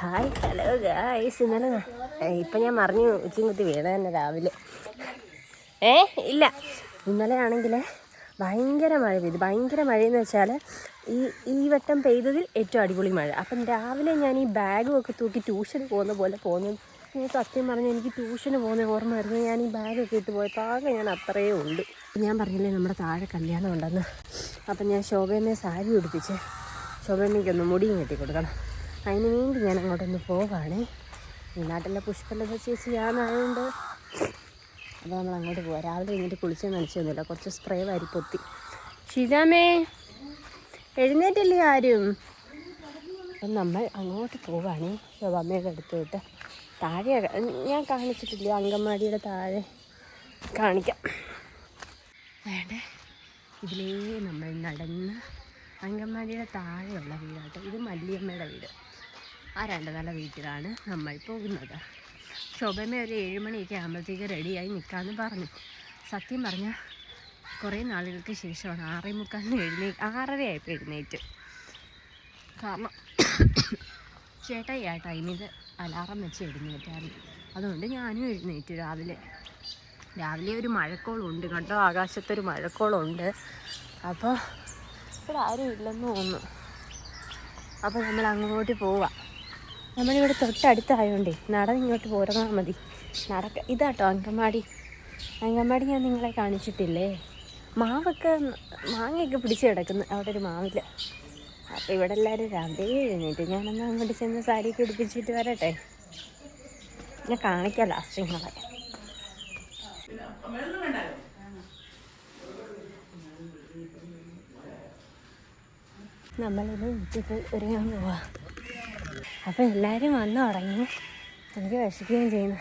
Hi hello guys ഇന്നലെ ഇപ്പം ഞാൻ മറിഞ്ഞു ഉച്ചയും കുത്തി വീണ തന്നെ രാവിലെ. ഏ ഇല്ല. ഇന്നലെ ആണെങ്കിൽ ഭയങ്കര മഴ പെയ്തു. ഭയങ്കര മഴയെന്ന് വെച്ചാൽ ഈ ഈ വട്ടം പെയ്തതിൽ ഏറ്റവും അടിപൊളി മഴ. അപ്പം രാവിലെ ഞാൻ ഈ ബാഗും ഒക്കെ തൂക്കി ട്യൂഷന് പോകുന്ന പോലെ പോകുന്നു ഈ സത്യം പറഞ്ഞാൽ എനിക്ക് ട്യൂഷന് പോകുന്ന ഓർമ്മ വരുന്നു ഞാൻ ഈ ബാഗൊക്കെ ഇട്ട് പോയപ്പോൾ ആകെ ഞാൻ അത്രയേ ഉള്ളൂ. ഞാൻ പറഞ്ഞില്ലേ നമ്മുടെ താഴെ കല്യാണം ഉണ്ടെന്ന്. അപ്പം ഞാൻ ശോഭയമ്മയെ സാരി ഉടുപ്പിച്ച് ശോഭയമ്മയ്ക്കൊന്ന് മുടിയും കെട്ടി കൊടുക്കണം അതിന് വേണ്ടി ഞാൻ അങ്ങോട്ടൊന്ന് പോവാണേ. ഈ നാട്ടിലെ പുഷ്പലത ചേച്ചിയാണായതുകൊണ്ട് അപ്പോൾ നമ്മൾ അങ്ങോട്ട് പോവാം. രാവിലെ കഴിഞ്ഞിട്ട് കുളിച്ച് നനച്ചൊന്നുമില്ല. കുറച്ച് സ്പ്രേ വാരി പൊത്തി. ഷിജാമേ എഴുന്നേറ്റില്ലേ ആരും? അപ്പം നമ്മൾ അങ്ങോട്ട് പോവാണേ. അടുത്ത് വിട്ട് താഴെ ഞാൻ കാണിച്ചിട്ടില്ല? അങ്കമാടിയുടെ താഴെ. കാണിക്കാം. വേണ്ടേ? ഇതിലേ നമ്മൾ നടന്ന് അങ്കൻവാടിയുടെ താഴെയുള്ള വീടാട്ടോ. ഇത് മല്ലിയമ്മയുടെ വീട്. ആ രണ്ട് നല്ല വീട്ടിലാണ് നമ്മൾ പോകുന്നത്. ശോഭമ്മ ഒരു ഏഴുമണിയൊക്കെ ആകുമ്പോഴത്തേക്ക് റെഡിയായി നിൽക്കാമെന്ന് പറഞ്ഞു. സത്യം പറഞ്ഞാൽ കുറേ നാളുകൾക്ക് ശേഷമാണ് ആറേ മുക്കാലിന് എഴുന്നേ ആറരയായപ്പോൾ എഴുന്നേറ്റ്. കാരണം ചേട്ടായി ആ ടൈമിൽ അലാറം വെച്ച് എഴുന്നേറ്റായിരുന്നു. അതുകൊണ്ട് ഞാനും എഴുന്നേറ്റു രാവിലെ. രാവിലെ ഒരു മഴക്കോളുണ്ട് കണ്ടോ? ആകാശത്തൊരു മഴക്കോളുണ്ട്. അപ്പോൾ ഇവിടെ ആരും ഇല്ലെന്ന് തോന്നുന്നു. അപ്പോൾ നമ്മൾ അങ്ങോട്ട് പോവാം. നമ്മളിവിടെ തൊട്ടടുത്തായതുകൊണ്ടേ നടന്ന് ഇങ്ങോട്ട് പോരുന്നാൽ മതി. നടക്ക ഇതാട്ടോ അങ്കമാടി. അങ്കമാടി ഞാൻ നിങ്ങളെ കാണിച്ചിട്ടില്ലേ? മാവൊക്കെ മാങ്ങയൊക്കെ പിടിച്ച് കിടക്കുന്നു. അവിടെ ഒരു മാവിൽ. അപ്പോൾ ഇവിടെ എല്ലാവരും രാവിലെ എഴുന്നേറ്റ്. ഞാനൊന്ന് അങ്ങോട്ട് ചെന്ന് സാരിയൊക്കെ ഉടുപ്പിച്ചിട്ട് വരട്ടെ. ഞാൻ കാണിക്കാം ലാസ്റ്റ് നിങ്ങളെ നമ്മളിത് വീട്ടിൽ ഒരുങ്ങാൻ പോവാ. അപ്പോൾ എല്ലാവരും വന്ന് തുടങ്ങി എനിക്ക് വിശക്കുകയും ചെയ്യുന്നു.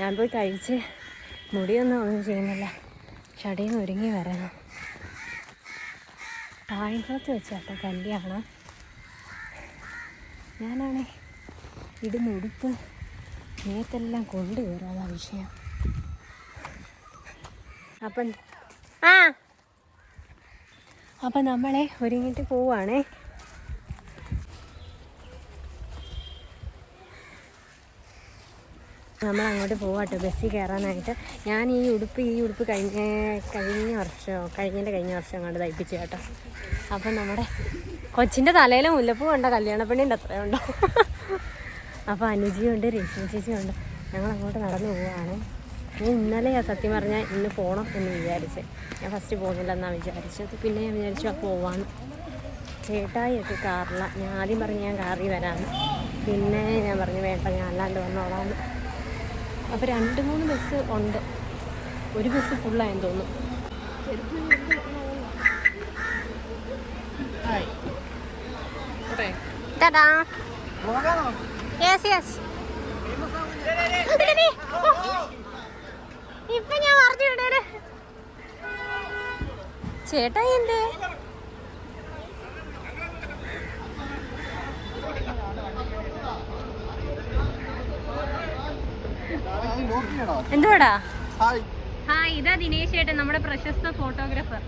ഞാൻ പോയി കഴിച്ച് മുടിയൊന്നും ഒന്നും ചെയ്യുന്നില്ല. ചടയിൽ ഒരുങ്ങി വരണം. കായംകുളത്ത് വെച്ചാട്ടോ കല്യാണം. ഞാനാണേ ഇടുന്ന ഉടുപ്പ് നേരത്തെല്ലാം കൊണ്ടുവരാതാ വിഷയം. അപ്പം ആ! അപ്പം നമ്മളെ ഒരുങ്ങിട്ട് പോവാണേ. നമ്മൾ അങ്ങോട്ട് പോവാട്ടോ ബസ്സിൽ കയറാനായിട്ട്. ഞാൻ ഈ ഉടുപ്പ് ഈ ഉടുപ്പ് കഴിഞ്ഞ കഴിഞ്ഞ വർഷം കഴിഞ്ഞതിന്റെ കഴിഞ്ഞ വർഷം അങ്ങോട്ട് തയ്പ്പിച്ചു കേട്ടോ. അപ്പം നമ്മുടെ കൊച്ചിന്റെ തലയിലെ മുല്ലപ്പൂ ഉണ്ടോ കല്യാണപ്പണിന്റെ അത്രയുണ്ടോ അപ്പോൾ അനുജിയുണ്ട് രേഷ്മ ചേച്ചിയുണ്ട് ഞങ്ങൾ അങ്ങോട്ട് നടന്നു പോവുകയാണ് ഞാൻ ഇന്നലെയാണ് സത്യം പറഞ്ഞാൽ ഇന്ന് പോകണം എന്ന് വിചാരിച്ചത് ഞാൻ ഫസ്റ്റ് പോകുന്നില്ലെന്നാണ് വിചാരിച്ചത്. പിന്നെ ഞാൻ വിചാരിച്ചു ആ പോവാണ് ചേട്ടായിയൊക്കെ കാറില്ല ഞാൻ ആദ്യം പറഞ്ഞ് ഞാൻ കാറിൽ വരാമെന്ന് പിന്നെ ഞാൻ പറഞ്ഞു വേണ്ട ഞാൻ അല്ലാണ്ട് വന്നോളാമെന്ന് അപ്പോൾ രണ്ട് മൂന്ന് ബസ് ഉണ്ട്. ഒരു ബസ് ഫുള്ളായെന്ന് തോന്നുന്നു. ടാറ്റാ യെസ് യെസ് ഇപ്പൊ ഞാൻ പറഞ്ഞു വിടേ ചേട്ടാ എന്ത്? എന്തുവാടാ? ഹായ്. ഇതാ ദിനേശ് ചേട്ടൻ നമ്മുടെ പ്രശസ്ത ഫോട്ടോഗ്രാഫർ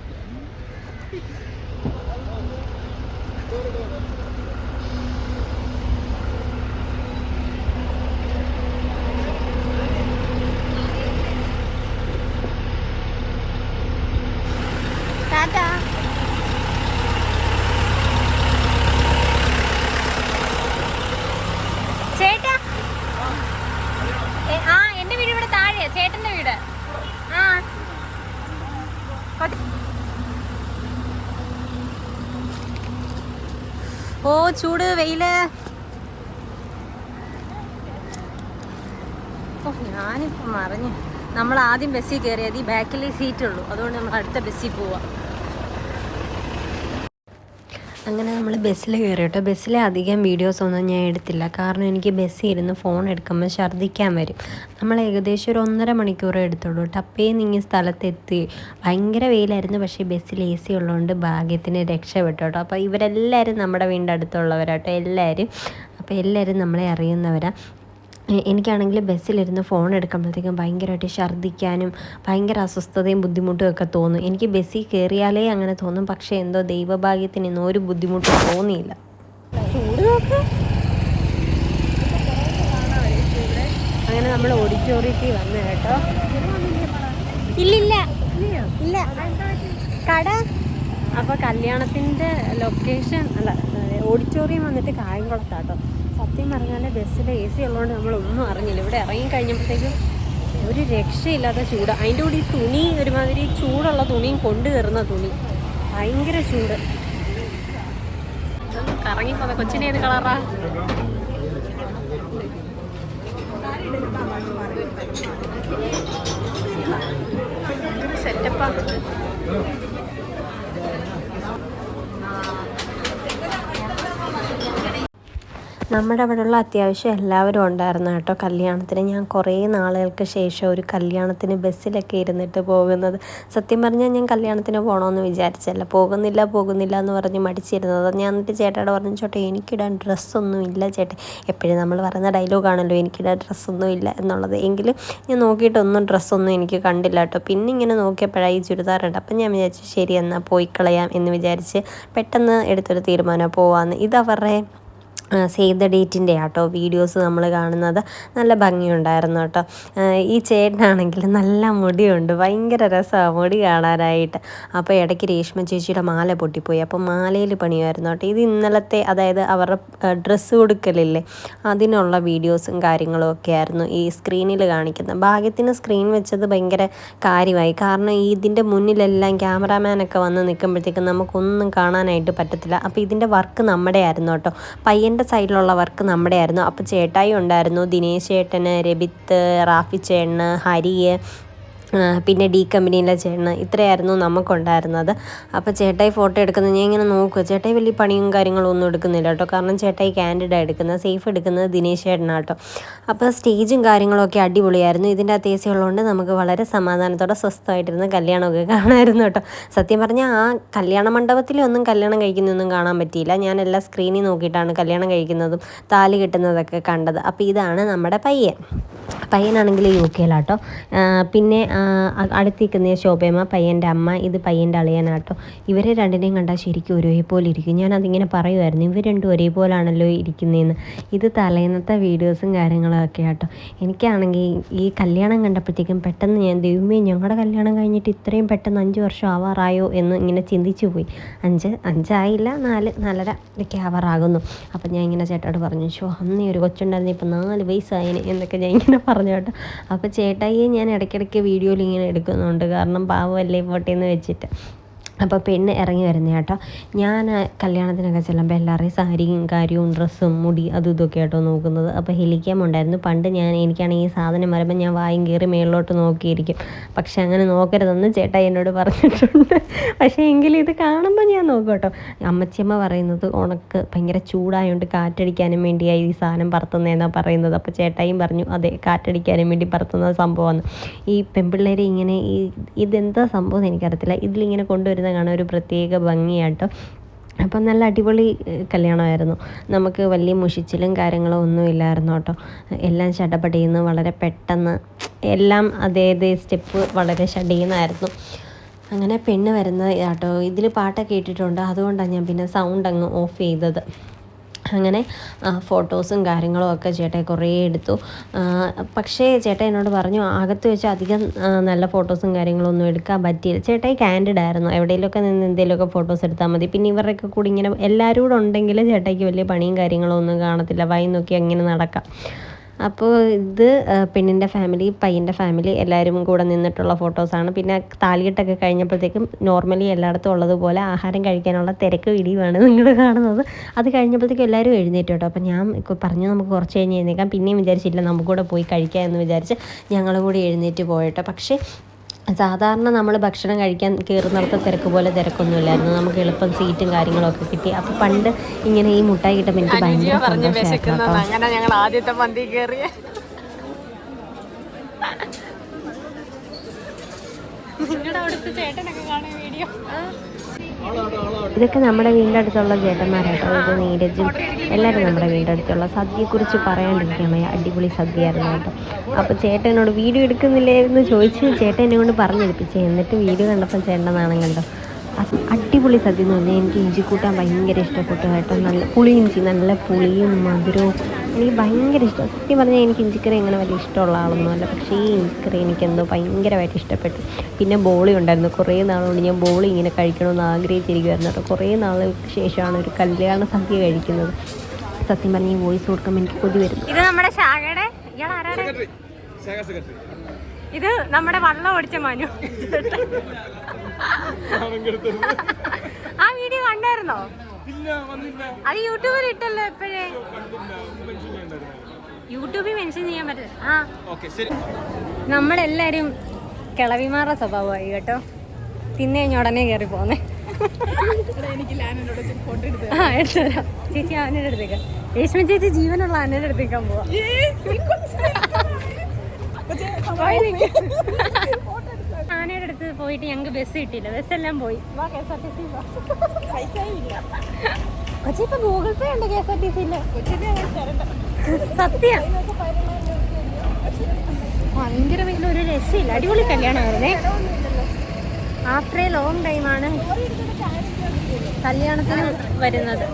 ടാറ്റാ ചേട്ടാ ഏ, ആ എന്റെ വീട് ഇവിടെ താഴെയാ ചേട്ടന്റെ വീട് ആ കൊ- ഓ ചൂട് വെയിൽ. ഓ ഞാനിപ്പോൾ മറിഞ്ഞു. നമ്മൾ ആദ്യം ബസ്സിൽ കയറിയത് ഈ ബാക്കിലെ സീറ്റ് ഉള്ളൂ. അതുകൊണ്ട് നമ്മൾ അടുത്ത ബസ്സിൽ പോവാം. അങ്ങനെ നമ്മൾ ബസ്സിൽ കയറി കേട്ടോ ബസ്സിലെ അധികം വീഡിയോസൊന്നും ഞാൻ എടുത്തില്ല. കാരണം എനിക്ക് ബസ്സിൽ ഇരുന്ന് ഫോൺ എടുക്കുമ്പോൾ ഛർദ്ദിക്കാൻ വരും. നമ്മൾ ഏകദേശം ഒരു ഒന്നര മണിക്കൂർ എടുത്തുള്ളൂ. ടപ്പേ നീങ്ങി സ്ഥലത്തെത്തി. ഭയങ്കര വെയിലായിരുന്നു. പക്ഷേ ബസ്സിൽ എ സി ഉള്ളതുകൊണ്ട് ഭാഗ്യത്തിന് രക്ഷപ്പെട്ടു കേട്ടോ അപ്പോൾ ഇവരെല്ലാവരും നമ്മുടെ വീടിന്റെ അടുത്തുള്ളവരാട്ടോ. എല്ലാവരും അപ്പോൾ എല്ലാവരും നമ്മളെ അറിയുന്നവരാണ് എനിക്കാണെങ്കിൽ ബസ്സിലിരുന്ന് ഫോൺ എടുക്കുമ്പോഴത്തേക്കും ഭയങ്കരമായിട്ട് ഛർദ്ദിക്കാനും ഭയങ്കര അസ്വസ്ഥതയും ബുദ്ധിമുട്ടും ഒക്കെ തോന്നും. എനിക്ക് ബസ്സിൽ കയറിയാലേ അങ്ങനെ തോന്നും. പക്ഷേ എന്തോ ദൈവഭാഗ്യത്തിന് ഇന്നും ഒരു ബുദ്ധിമുട്ടും തോന്നിയില്ല. അങ്ങനെ നോക്ക് നമ്മൾ ഓഡിറ്റോറിയത്തിൽ വന്നു കേട്ടോ. ഇല്ലില്ല. ഇല്ല. കട. അപ്പോൾ കല്യാണത്തിന്റെ ലൊക്കേഷൻ അല്ല ഓഡിറ്റോറിയം വന്നിട്ട് കായംകുളത്താട്ടോ സത്യം പറഞ്ഞാൽ ബസ്സിൽ എ സി ഉള്ളതുകൊണ്ട് നമ്മളൊന്നും അറിഞ്ഞില്ല. ഇവിടെ ഇറങ്ങി കഴിഞ്ഞപ്പോഴത്തേക്കും ഒരു രക്ഷയില്ലാത്ത ചൂട്. അതിന്റെ കൂടി ഈ തുണി ഒരുമാതിരി ചൂടുള്ള തുണിയും കൊണ്ടു കയറുന്ന തുണി. ഭയങ്കര ചൂട്. കറങ്ങിപ്പോന്ന കൊച്ചിനെ ഏത് കളറാ? സെറ്റപ്പാ നമ്മുടെ അവിടെയുള്ള അത്യാവശ്യം എല്ലാവരും ഉണ്ടായിരുന്നു കേട്ടോ കല്യാണത്തിന്. ഞാൻ കുറേ നാളുകൾക്ക് ശേഷം ഒരു കല്യാണത്തിന് ബസ്സിലൊക്കെ ഇരുന്നിട്ട് പോകുന്നത്. സത്യം പറഞ്ഞാൽ ഞാൻ കല്യാണത്തിന് പോകണമെന്ന് വിചാരിച്ചല്ല. പോകുന്നില്ല പോകുന്നില്ല എന്ന് പറഞ്ഞ് മടിച്ചിരുന്നത്. ഞാൻ എന്നിട്ട് ചേട്ടയോട് പറഞ്ഞു ചേട്ടാ എനിക്കിടാൻ ഡ്രസ്സൊന്നും ഇല്ല ചേട്ടൻ എപ്പോഴും നമ്മൾ പറയുന്ന ഡയലോഗാണല്ലോ എനിക്കിടാൻ ഡ്രസ്സൊന്നും ഇല്ല എന്നുള്ളത്. എങ്കിലും ഞാൻ നോക്കിയിട്ടൊന്നും ഡ്രസ്സൊന്നും എനിക്ക് കണ്ടില്ല കേട്ടോ. പിന്നെ ഇങ്ങനെ നോക്കിയപ്പോഴാണ് ഈ ചുരിദാറുണ്ട് അപ്പം ഞാൻ വിചാരിച്ചു ശരി എന്നാൽ പോയി കളയാം എന്ന് വിചാരിച്ച് പെട്ടെന്ന് എടുത്തൊരു തീരുമാനം പോവാമെന്ന് ഇത് അവരുടെ സേവ് ദ ഡേറ്റിന്റെ ആട്ടോ വീഡിയോസ് നമ്മൾ കാണുന്നത്. നല്ല ഭംഗിയുണ്ടായിരുന്നു കേട്ടോ. ഈ ചേട്ടനാണെങ്കിൽ നല്ല മുടിയുണ്ട്. ഭയങ്കര രസമാണ് മുടി കാണാനായിട്ട്. അപ്പോൾ ഇടയ്ക്ക് രേഷ്മ ചേച്ചിയുടെ മാല പൊട്ടിപ്പോയി. അപ്പോൾ മാലയിൽ പണിയായിരുന്നു കേട്ടോ. ഇത് ഇന്നലത്തെ അതായത് അവരുടെ ഡ്രസ്സ് കൊടുക്കലില്ലേ അതിനുള്ള വീഡിയോസും കാര്യങ്ങളും ഒക്കെ ആയിരുന്നു ഈ സ്ക്രീനിൽ കാണിക്കുന്നത്. ഭാഗ്യത്തിന് സ്ക്രീൻ വെച്ചത് ഭയങ്കര കാര്യമായി. കാരണം ഇതിന്റെ മുന്നിലെല്ലാം ക്യാമറാമാനൊക്കെ വന്ന് നിൽക്കുമ്പോഴത്തേക്കും നമുക്കൊന്നും കാണാനായിട്ട് പറ്റത്തില്ല. അപ്പോൾ ഇതിന്റെ വർക്ക് നമ്മുടെ ആയിരുന്നു കേട്ടോ. പയ്യന്റെ സൈഡിലുള്ള വർക്ക് നമ്മുടെ ആയിരുന്നു അപ്പോൾ ചേട്ടായി ഉണ്ടായിരുന്നു. ദിനേശ് ചേട്ടന് രബിത്ത് റാഫി ചേട്ടന് ഹരിയ് ആ, പിന്നെ ഡി കമ്പനിയിലെ ചേട്ടന് ഇത്രയായിരുന്നു നമുക്കുണ്ടായിരുന്നത്. അപ്പോൾ ചേട്ടായി ഫോട്ടോ എടുക്കുന്നത് ഞാൻ ഇങ്ങനെ നോക്കുക ചേട്ടായി വലിയ പണിയും കാര്യങ്ങളും ഒന്നും എടുക്കുന്നില്ല കേട്ടോ. കാരണം ചേട്ടായി ക്യാൻഡിഡാണ് എടുക്കുന്നത്. സേഫ് എടുക്കുന്നത് ദിനേശ് ചേട്ടനാണ് കേട്ടോ. അപ്പോൾ സ്റ്റേജും കാര്യങ്ങളൊക്കെ അടിപൊളിയായിരുന്നു. ഇതിന്റെ അകത്ത് എ സി ഉള്ളതുകൊണ്ട് നമുക്ക് വളരെ സമാധാനത്തോടെ സ്വസ്ഥമായിട്ടിരുന്ന് കല്യാണമൊക്കെ കാണാമായിരുന്നു കേട്ടോ. സത്യം പറഞ്ഞാൽ ആ കല്യാണ മണ്ഡപത്തിലൊന്നും കല്യാണം കഴിക്കുന്നൊന്നും കാണാൻ പറ്റിയില്ല. ഞാൻ എല്ലാ സ്ക്രീനിൽ നോക്കിയിട്ടാണ് കല്യാണം കഴിക്കുന്നതും താലി കിട്ടുന്നതൊക്കെ കണ്ടത്. അപ്പോൾ ഇതാണ് നമ്മുടെ പയ്യൻ. പയ്യനാണെങ്കിൽ യു കെയിലാട്ടോ പിന്നെ അ- അടുത്ത് നിൽക്കുന്ന ശോഭയമ്മ പയ്യന്റെ അമ്മ ഇത് പയ്യന്റെ അളിയനാട്ടോ. ഇവരെ രണ്ടിനെയും കണ്ടാൽ ശരിക്കും ഒരേപോലെ ഇരിക്കും. ഞാൻ അതിങ്ങനെ പറയുമായിരുന്നു ഇവർ രണ്ടും ഒരേപോലാണല്ലോ ഇരിക്കുന്നതെന്ന് ഇത് തലേന്നത്തെ വീഡിയോസും കാര്യങ്ങളൊക്കെ ആട്ടോ. എനിക്കാണെങ്കിൽ ഈ കല്യാണം കണ്ടപ്പോഴത്തേക്കും പെട്ടെന്ന് ഞാൻ ദൈവമേ ഞങ്ങളുടെ കല്യാണം കഴിഞ്ഞിട്ട് ഇത്രയും പെട്ടെന്ന് അഞ്ച് വർഷം ആവാറായോ? എന്ന് ഇങ്ങനെ ചിന്തിച്ചു പോയി. അഞ്ച് അഞ്ചായില്ല നാല് നാലര ഇതൊക്കെ ആവാറാകുന്നു. അപ്പം ഞാൻ ഇങ്ങനെ ചേട്ടോട് പറഞ്ഞു ഷോ അന്നേ ഒരു കൊച്ചുണ്ടായിരുന്നു ഇപ്പം നാല് വയസ്സായതിന് എന്നൊക്കെ ഞാൻ ഇങ്ങനെ പറഞ്ഞു കേട്ടോ. അപ്പോൾ ചേട്ടായിയെ ഞാൻ ഇടയ്ക്കിടയ്ക്ക് വീഡിയോയിൽ ഇങ്ങനെ എടുക്കുന്നുണ്ട്. കാരണം പാവമല്ലേ പോട്ടെ വെച്ചിട്ട്. അപ്പോൾ പെണ്ണ് ഇറങ്ങി വരുന്ന കേട്ടോ. ഞാൻ കല്യാണത്തിനൊക്കെ ചെല്ലുമ്പോൾ എല്ലാവരുടെയും സാരിയും കാര്യവും ഡ്രസ്സും മുടി അതും ഇതൊക്കെ ആട്ടോ നോക്കുന്നത്. അപ്പോൾ ഹെലിക്യാം ഉണ്ടായിരുന്നു. പണ്ട് ഞാൻ എനിക്കാണെങ്കിൽ ഈ സാധനം വരുമ്പോൾ ഞാൻ വായും കയറി മേളിലോട്ട് നോക്കിയിരിക്കും. പക്ഷെ അങ്ങനെ നോക്കരുതെന്ന് ചേട്ടാ എന്നോട് പറഞ്ഞിട്ടുണ്ട്. പക്ഷേ എങ്കിലും ഇത് കാണുമ്പോൾ ഞാൻ നോക്കും കേട്ടോ. അമ്മച്ചിയമ്മ പറയുന്നത് ഉണക്ക് ഭയങ്കര ചൂടായതുകൊണ്ട് കാറ്റടിക്കാനും വേണ്ടിയായി ഈ സാധനം പറത്തുന്നതെന്നാണ് പറയുന്നത്. അപ്പോൾ ചേട്ടായും പറഞ്ഞു അതെ കാറ്റടിക്കാനും വേണ്ടി പറത്തുന്ന സംഭവമാണ് ഈ പെൺപിള്ളേരെ ഇങ്ങനെ ഈ ഇതെന്താ സംഭവം എന്ന് എനിക്കറിയത്തില്ല. ഇതിലിങ്ങനെ കൊണ്ടുവരുന്ന കാണാൻ ഒരു പ്രത്യേക ഭംഗിയാട്ടോ. അപ്പം നല്ല അടിപൊളി കല്യാണമായിരുന്നു. നമുക്ക് വലിയ മുഷിച്ചിലും കാര്യങ്ങളും ഒന്നും ഇല്ലായിരുന്നു കേട്ടോ. എല്ലാം ചടപടിയുന്നു വളരെ പെട്ടെന്ന് എല്ലാം അതേ അതേ സ്റ്റെപ്പ് വളരെ ഷടിയുന്നായിരുന്നു അങ്ങനെ പെണ്ണ് വരുന്നത് കേട്ടോ. ഇതിൽ പാട്ടൊക്കെ ഇട്ടിട്ടുണ്ട്. അതുകൊണ്ടാണ് ഞാൻ പിന്നെ സൗണ്ട് അങ്ങ് ഓഫ് ചെയ്തത്. അങ്ങനെ ഫോട്ടോസും കാര്യങ്ങളും ഒക്കെ ചേട്ടായി കുറേ എടുത്തു. പക്ഷേ ചേട്ടൻ എന്നോട് പറഞ്ഞു അകത്ത് വെച്ച് അധികം നല്ല ഫോട്ടോസും കാര്യങ്ങളും ഒന്നും എടുക്കാൻ പറ്റിയില്ല. ചേട്ടായി ക്യാൻഡിഡ് ആയിരുന്നു. എവിടെയെങ്കിലുമൊക്കെ നിന്ന് എന്തെങ്കിലുമൊക്കെ ഫോട്ടോസ് എടുത്താൽ മതി. പിന്നെ ഇവരുടെയൊക്കെ കൂടി ഇങ്ങനെ എല്ലാവരും കൂടെ ഉണ്ടെങ്കിൽ ചേട്ടായിക്ക് വലിയ പണിയും കാര്യങ്ങളും ഒന്നും കാണത്തില്ല. വൈ നോക്കി അങ്ങനെ നടക്കാം. അപ്പോൾ ഇത് പെണ്ണിന്റെ ഫാമിലി പയ്യന്റെ ഫാമിലി എല്ലാവരും കൂടെ നിന്നിട്ടുള്ള ഫോട്ടോസാണ് പിന്നെ താലികെട്ടൊക്കെ കഴിഞ്ഞപ്പോഴത്തേക്കും നോർമലി എല്ലായിടത്തും ഉള്ളതുപോലെ ആഹാരം കഴിക്കാനുള്ള തിരക്ക് പിടിയുമാണ് നിങ്ങൾ കാണുന്നത്. അത് കഴിഞ്ഞപ്പോഴത്തേക്കും എല്ലാവരും എഴുന്നേറ്റ് കേട്ടോ. അപ്പോൾ ഞാൻ പറഞ്ഞു നമുക്ക് കുറച്ച് കഴിഞ്ഞ് എഴുന്നേക്കാം. പിന്നെയും വിചാരിച്ചില്ല നമുക്ക് കൂടെ പോയി കഴിക്കാം എന്ന് വിചാരിച്ച് ഞങ്ങളും കൂടി എഴുന്നേറ്റ് പോയിട്ടോ പക്ഷേ സാധാരണ നമ്മൾ ഭക്ഷണം കഴിക്കാൻ കയറുന്നിടത്ത് തിരക്ക് പോലെ തിരക്കൊന്നുമില്ലായിരുന്നു. നമുക്ക് എളുപ്പം സീറ്റും കാര്യങ്ങളൊക്കെ കിട്ടി. അപ്പൊ പണ്ട് ഇങ്ങനെ ഈ മുട്ടായി കിട്ടുമ്പോൾ എനിക്ക് ഭയങ്കര സന്തോഷമായിരുന്നു അങ്ങനെ ഞങ്ങൾ ആദ്യത്തെ പന്തി കയറിയ നിങ്ങളുടെ അവിടുത്തെ ചേട്ടനൊക്കെ കാണുന്ന വീഡിയോ. ഇതൊക്കെ നമ്മുടെ വീടിന്റെ അടുത്തുള്ള ചേട്ടന്മാരാട്ടോ. ഇത് നീരജും. എല്ലാവരും നമ്മുടെ വീടിന്റെ അടുത്തുള്ള സദ്യയെക്കുറിച്ച് പറയാണ്ടിരിക്കാൻ അടിപൊളി സദ്യയായിരുന്നു കേട്ടോ. അപ്പോൾ ചേട്ടനോട് വീഡിയോ എടുക്കുന്നില്ലേ എന്ന് ചോദിച്ച് ചേട്ടൻ എന്നെ കൊണ്ട് പറഞ്ഞെടുപ്പിച്ചു എന്നിട്ട് വീഡിയോ കണ്ടപ്പോൾ ചേട്ടനാണ് കണ്ടോ. അടിപൊളി സദ്യ എന്ന് പറഞ്ഞാൽ എനിക്ക് ഇഞ്ചി കൂട്ടാൻ ഭയങ്കര ഇഷ്ടപ്പെട്ടു കേട്ടോ. നല്ല പുളി ഇഞ്ചി നല്ല പുളിയും മധുരവും എനിക്ക് ഭയങ്കര ഇഷ്ടം. സത്യം പറഞ്ഞാൽ എനിക്ക് ഇഞ്ചിക്കറി അങ്ങനെ വലിയ ഇഷ്ടമുള്ള ആളൊന്നുമല്ല പക്ഷേ ഈ ഇഞ്ചിക്കറി എനിക്കെന്തോ ഭയങ്കരമായിട്ട് ഇഷ്ടപ്പെട്ടു. പിന്നെ ബോളി ഉണ്ടായിരുന്നു. കുറേ നാളുകൊണ്ട് ഞാൻ ബോളി ഇങ്ങനെ കഴിക്കണമെന്ന് ആഗ്രഹിച്ചിരിക്കുമായിരുന്നു കേട്ടോ കുറേ നാളുകൾക്ക് ശേഷമാണ് ഒരു കല്യാണ സദ്യ കഴിക്കുന്നത്. സത്യം പറഞ്ഞ ഈ വോയിസ് കൊടുക്കുമ്പോൾ എനിക്ക് കൊതി വരുന്നു. ഇത് നമ്മുടെ ശാഖയുടെ ഇത് നമ്മുടെ വള്ളം ഓടിച്ച മനു. ആ വീഡിയോ കണ്ടായിരുന്നോ? അത് യൂട്യൂബിൽ ഇട്ടല്ലോ എപ്പോഴേ? യൂട്യൂബിൽ മെൻഷൻ ചെയ്യാൻ പറ്റില്ല. ആ. നമ്മളെല്ലാരും കിളവിമാരുടെ സ്വഭാവമായി കേട്ടോ. തിന്നു കഴിഞ്ഞ ഉടനെ കയറി പോന്നെ. ആ എടുത്തുതരാം ചേച്ചി അവന്റെ അടുത്തേക്ക്. രേഷ്മ ചേച്ചി ജീവനുള്ള അവന്റെ അടുത്തേക്കാൻ പോവാ. ആനയുടെ അടുത്ത് പോയിട്ട് ഞങ്ങൾക്ക് ബസ് കിട്ടിയില്ല. ബസ് എല്ലാം പോയി. കൊച്ചി ഇപ്പൊ ഗൂഗിൾ പേ ഉണ്ട് കെ എസ് ആർ ടി സിയിൽ സത്യം. ഭയങ്കര വലിയ ഒരു രക്ഷയില്ല. അടിപൊളി കല്യാണമായിരുന്നേ. ആഫ്റ്റർ എ ലോങ് ടൈമാണ് കല്യാണത്തിന് വരുന്നത്.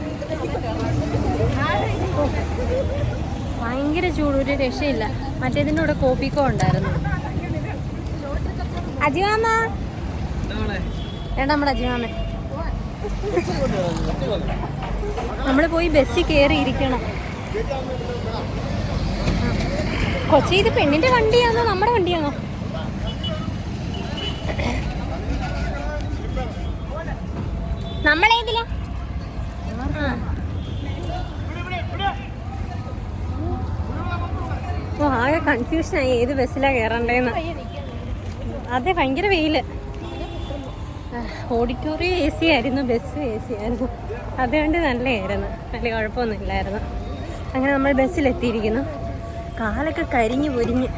ഭയങ്കര ചൂട് ഒരു രക്ഷയില്ല. മറ്റേതിന്റെ കൂടെ കോപ്പിക്കോ ഉണ്ടായിരുന്നു. അജിമാമ? വേണ്ട നമ്മുടെ അജിമാമൻ. നമ്മൾ പോയി ബസ്സിൽ കയറി ഇരിക്കണം. കൊച്ചി ഇത് പെണ്ണിന്റെ വണ്ടിയാണോ? നമ്മുടെ വണ്ടിയാണോ? നമ്മളേതിലാ. ഓ ആകെ കൺഫ്യൂഷനായി ഏത് ബസ്സിലാ കയറണ്ടേന്ന് അതെ ഭയങ്കര വെയിൽ. ഓഡിറ്റോറിയം എ സി ആയിരുന്നു ബസ് എ സി ആയിരുന്നു. അതുകൊണ്ട് നല്ലതായിരുന്നു. വലിയ കുഴപ്പമൊന്നുമില്ലായിരുന്നു. അങ്ങനെ നമ്മൾ ബസ്സിലെത്തിയിരിക്കുന്നു. കാലൊക്കെ കരിഞ്ഞു പൊരിഞ്ഞ്.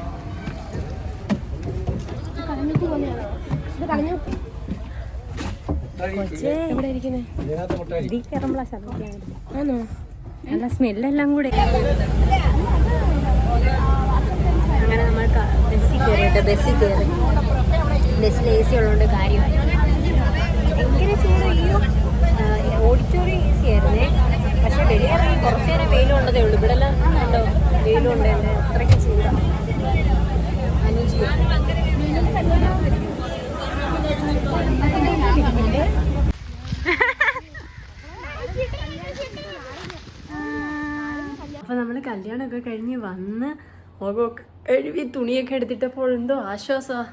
നല്ല സ്മെല്ലെല്ലാം കൂടെ. അങ്ങനെ നമ്മൾ ബസ്സിൽ കയറിയിട്ട് ബസ്സിൽ കയറി. ബസ്സിൽ എ സി ഉള്ളതുകൊണ്ട് കാര്യമായി ഭയങ്കര ചൂട്. ഓഡിറ്റോറിയം എ സി ആയിരുന്നേ. പക്ഷേ വെളിയിറങ്ങി കുറച്ച് നേരം വെയിലും ഉണ്ടതേ ഉള്ളൂ. ഇവിടെ എല്ലാം ഉണ്ടോ? വെയിലും ഉണ്ട്. തന്നെ അത്രയ്ക്ക് ചൂടാണ് അപ്പൊ നമ്മൾ കല്യാണമൊക്കെ കഴിഞ്ഞ് വന്ന് മുഖമൊക്കെ കഴുകി തുണിയൊക്കെ എടുത്തിട്ടപ്പോൾ എന്തോ ആശ്വാസമാ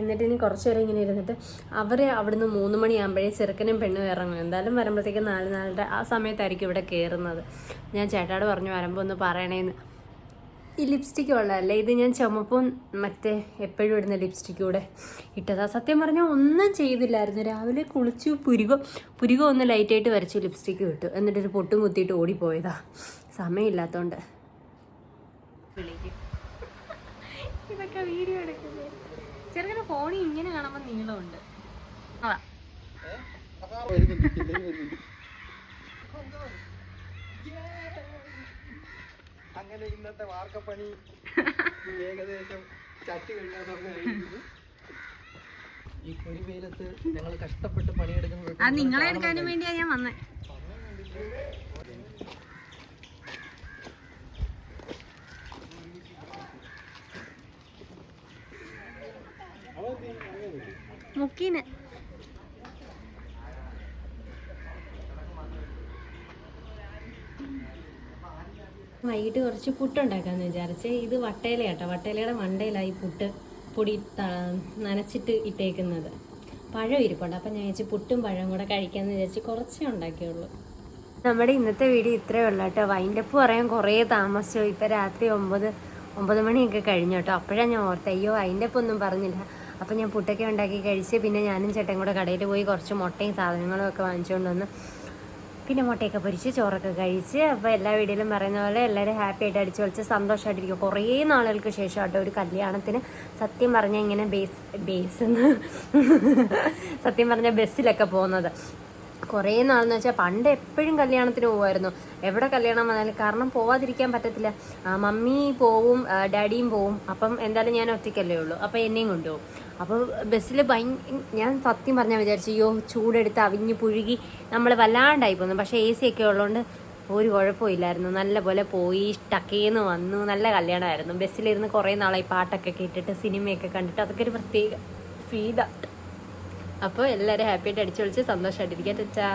എന്നിട്ട് ഇനി കുറച്ച് നേരം ഇങ്ങനെ ഇരുന്നിട്ട് അവരെ അവിടുന്ന് മൂന്ന് മണിയാകുമ്പോഴേ ചെറുക്കനും പെണ്ണും ഇറങ്ങും. എന്തായാലും വരുമ്പോഴത്തേക്കും നാല് നാലര ആ സമയത്തായിരിക്കും ഇവിടെ കയറുന്നത് ഞാൻ ചേട്ടാട് പറഞ്ഞു വരുമ്പോൾ ഒന്ന് പറയണേന്ന്. ഈ ലിപ്സ്റ്റിക്ക് ഉള്ളതല്ലേ? ഇത് ഞാൻ ചുമപ്പും മറ്റേ എപ്പോഴും ഇടുന്ന ലിപ്സ്റ്റിക്കൂടെ ഇട്ടതാ. സത്യം പറഞ്ഞാൽ ഒന്നും ചെയ്തില്ലായിരുന്നു. രാവിലെ കുളിച്ചു പുരുകോ പുരുകോ ഒന്ന് ലൈറ്റായിട്ട് വരച്ചു ലിപ്സ്റ്റിക്ക് ഇട്ടു. എന്നിട്ടൊരു പൊട്ടും കുത്തിയിട്ട് ഓടിപ്പോയതാ. സമയമില്ലാത്തോണ്ട് ഇതൊക്കെ വീഡിയോ എടുക്കുന്നത് ചെറുങ്ങനെ ഫോണിൽ ഇങ്ങനെ കാണുമ്പോൾ നീളമുണ്ട്. അതാ. അങ്ങനെ ഇന്നത്തെ വാർക്കപ്പണി ഏകദേശം ചട്ടി കഴിഞ്ഞാൽ ഈ പൊരി വെയിലത്ത് ഞങ്ങൾ കഷ്ടപ്പെട്ട് പണിയെടുക്കുന്നത് നിങ്ങളെ എടുക്കാനും വേണ്ടിയാ ഞാൻ വന്നേ. മുക്കീന്. വൈകിട്ട് കുറച്ച് പുട്ടുണ്ടാക്കാന്ന് വിചാരിച്ച് ഇത് വട്ടയില കേട്ടോ. വട്ടയിലയുടെ മണ്ടയിലായി പുട്ട് പൊടി നനച്ചിട്ട് ഇട്ടേക്കുന്നത്. പഴം ഇരിപ്പുണ്ട്. അപ്പം ഞാൻ വിചാരിച്ചു പുട്ടും പഴവും കൂടെ കഴിക്കാമെന്ന് വിചാരിച്ച് കുറച്ചേ ഉണ്ടാക്കിയുള്ളൂ. നമ്മുടെ ഇന്നത്തെ വീഡിയോ ഇത്രയേ ഉള്ളൂ കേട്ടോ. വൈൻഡപ്പ് പറയാൻ കുറേ താമസിച്ചു. ഇപ്പം രാത്രി ഒമ്പത് ഒമ്പത് മണിയൊക്കെ കഴിഞ്ഞു കേട്ടോ. അപ്പോഴാണ് ഞാൻ ഓർത്ത് അയ്യോ വൈൻഡപ്പ് ഒന്നും പറഞ്ഞില്ല. അപ്പം ഞാൻ പുട്ടൊക്കെ ഉണ്ടാക്കി കഴിച്ച് പിന്നെ ഞാനും ചേട്ടൻ കൂടെ കടയിൽ പോയി കുറച്ച് മുട്ടയും സാധനങ്ങളും ഒക്കെ വാങ്ങിച്ചുകൊണ്ട് വന്ന് പിന്നെ മുട്ടയൊക്കെ പൊരിച്ച് ചോറൊക്കെ കഴിച്ച് അപ്പോൾ എല്ലാ വീഡിയോയിലും പറയുന്ന പോലെ എല്ലാവരും ഹാപ്പി ആയിട്ട് അടിച്ചു വിളിച്ച് സന്തോഷമായിട്ടിരിക്കും കുറേ നാളുകൾക്ക് ശേഷം കേട്ടോ ഒരു കല്യാണത്തിന്. സത്യം പറഞ്ഞാൽ ഇങ്ങനെ ബേസ് ബേസ് സത്യം പറഞ്ഞാൽ ബസ്സിലൊക്കെ പോകുന്നത്. കുറേ നാളെന്ന് വെച്ചാൽ പണ്ട് എപ്പോഴും കല്യാണത്തിന് പോകുമായിരുന്നു എവിടെ കല്യാണം വന്നാലും കാരണം പോവാതിരിക്കാൻ പറ്റത്തില്ല. മമ്മി പോവും ഡാഡിയും പോവും. അപ്പം എന്തായാലും ഞാൻ ഒറ്റയ്ക്കല്ലേ ഉള്ളൂ. അപ്പം എന്നെയും കൊണ്ടുപോകും. അപ്പോൾ ബസ്സിൽ ഭയ ഞാൻ സത്യം പറഞ്ഞാൽ വിചാരിച്ചു അയ്യോ ചൂടെടുത്ത് അവിഞ്ഞ് പുഴുകി നമ്മൾ വല്ലാണ്ടായി പോകുന്നു പക്ഷേ എ സി ഒക്കെ ഉള്ളതുകൊണ്ട് ഒരു കുഴപ്പമില്ലായിരുന്നു. നല്ല പോലെ പോയി ടക്കേന്ന് വന്നു. നല്ല കല്യാണമായിരുന്നു. ബസ്സിലിരുന്ന് കുറേ നാളായി പാട്ടൊക്കെ കേട്ടിട്ട് സിനിമയൊക്കെ കണ്ടിട്ട്. അതൊക്കെ ഒരു പ്രത്യേക ഫീലാണ് അപ്പോൾ എല്ലാവരും ഹാപ്പി ആയിട്ട് അടിച്ചു വിളിച്ച് സന്തോഷമായിട്ടിരിക്കാം ചാ